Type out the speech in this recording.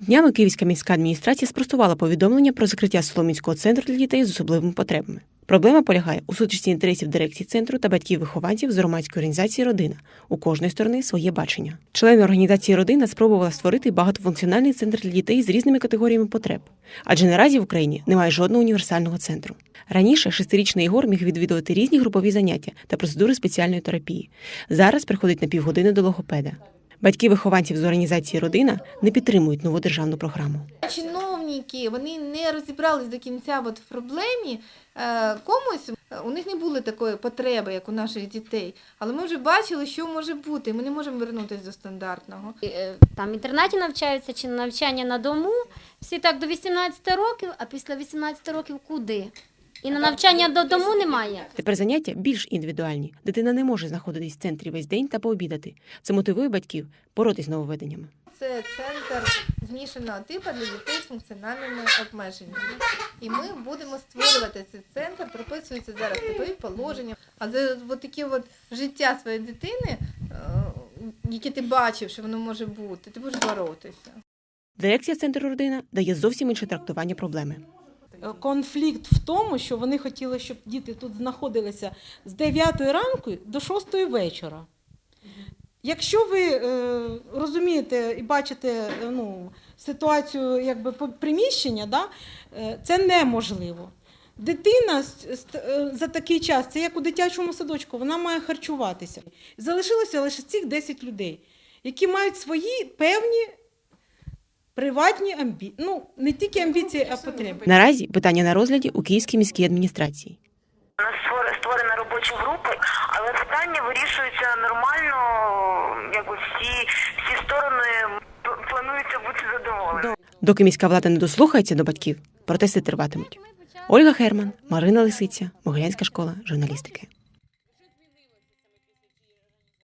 Днями Київська міська адміністрація спростувала повідомлення про закриття Соломінського центру для дітей з особливими потребами. Проблема полягає у сутичці інтересів дирекції центру та батьків-вихованців з громадської організації Родина. У кожної сторони своє бачення. Члени організації Родина спробувала створити багатофункціональний центр для дітей з різними категоріями потреб, адже наразі в Україні немає жодного універсального центру. Раніше шестирічний Ігор міг відвідувати різні групові заняття та процедури спеціальної терапії. Зараз приходить на півгодини до логопеда. Батьки вихованців з організації Родина не підтримують нову державну програму. Чиновники вони не розібрались до кінця от в проблемі. Е, Комусь е, у них не було такої потреби, як у наших дітей. Але ми вже бачили, що може бути. Ми не можемо вернутися до стандартного. Е, Там в інтернаті навчаються чи навчання на дому. Всі так до 18 років, а після 18 років куди? І на навчання додому немає. Тепер заняття більш індивідуальні. Дитина не може знаходитись в центрі весь день та пообідати. Це мотивує батьків боротись з нововведеннями. Це центр змішаного типу для дітей з функціональними обмеженнями. І ми будемо створювати цей центр, прописуються зараз типові положення. А за от таке от життя своєї дитини, е, яке ти бачив, що воно може бути, ти будеш боротися. Дирекція центру родина дає зовсім інше трактування проблеми. Конфлікт в тому, що вони хотіли, щоб діти тут знаходилися з 9 ранку до 6 вечора. Якщо ви е, розумієте і бачите е, ну, ситуацію якби, приміщення, да, е, це неможливо. Дитина е, за такий час, це як у дитячому садочку, вона має харчуватися. Залишилося лише цих 10 людей, які мають свої певні приватні амбіції. Ну, не тільки амбіції, а потреби. Наразі питання на розгляді у Київській міській адміністрації. У нас створ- створена робоча група, але питання вирішується нормально, якби всі, всі сторони п- планується бути задоволені. Доки міська влада не дослухається до батьків, протести триватимуть. Ольга Херман, Марина Лисиця, Могилянська школа журналістики.